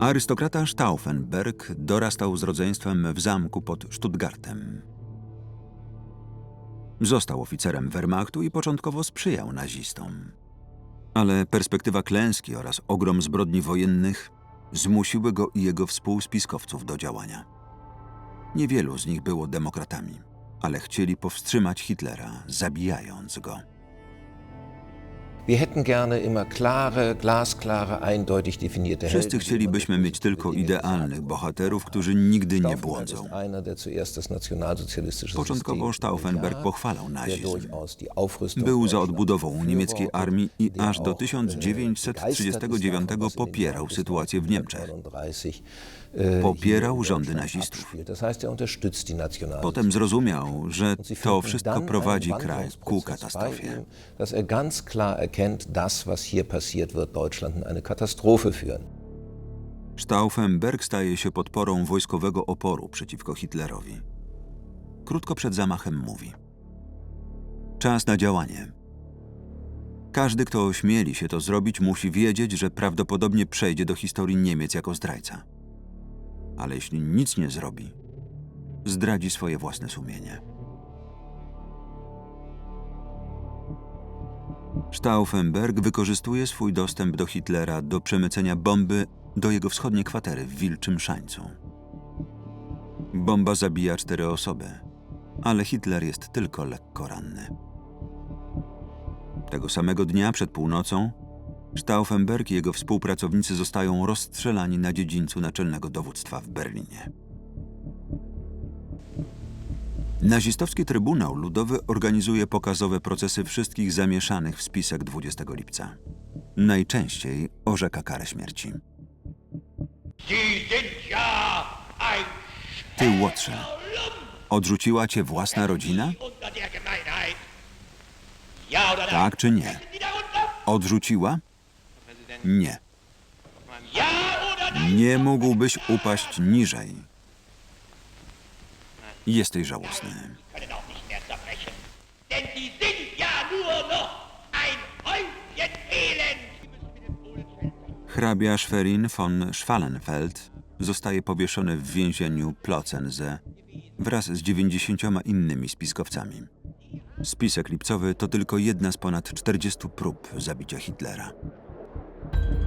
Arystokrata Stauffenberg dorastał z rodzeństwem w zamku pod Stuttgartem. Został oficerem Wehrmachtu i początkowo sprzyjał nazistom. Ale perspektywa klęski oraz ogrom zbrodni wojennych zmusiły go i jego współspiskowców do działania. Niewielu z nich było demokratami, ale chcieli powstrzymać Hitlera, zabijając go. Wir hätten gerne immer klare, glasklare, eindeutig definierte Wszyscy chcielibyśmy mieć tylko idealnych bohaterów, którzy nigdy nie błądzą. Początkowo Stauffenberg pochwalał nazizm. Był za odbudową niemieckiej armii i aż do auch, äh, 1939 begeistert ist davon, was in den popierał sytuację w Niemczech. 1939, äh, Popierał in rządy Deutschland nazistów. Potem zrozumiał, że to wszystko prowadzi kraj ku katastrofie. ihm, dass er ganz klar erkennt, das, was hier passiert, wird Deutschland in eine Katastrophe führen. Stauffenberg staje się podporą wojskowego oporu przeciwko Hitlerowi. Krótko przed zamachem mówi: Czas na działanie. Każdy, kto ośmieli się to zrobić, musi wiedzieć, że prawdopodobnie przejdzie do historii Niemiec jako zdrajca. Ale jeśli nic nie zrobi, zdradzi swoje własne sumienie. Stauffenberg wykorzystuje swój dostęp do Hitlera do przemycenia bomby do jego wschodniej kwatery w Wilczym Szańcu. Bomba zabija cztery osoby, ale Hitler jest tylko lekko ranny. Tego samego dnia przed północą Stauffenberg i jego współpracownicy zostają rozstrzelani na dziedzińcu naczelnego dowództwa w Berlinie. Nazistowski Trybunał Ludowy organizuje pokazowe procesy wszystkich zamieszanych w spisek 20 lipca. Najczęściej orzeka karę śmierci. Ty, Łotrze, odrzuciła cię własna rodzina? Tak czy nie? Odrzuciła? Nie. Nie mógłbyś upaść niżej. Jesteś żałosny. Hrabia Schwerin von Schwallenfeld zostaje powieszony w więzieniu Plocense wraz z 90 innymi spiskowcami. Spisek lipcowy to tylko jedna z ponad 40 prób zabicia Hitlera. thank you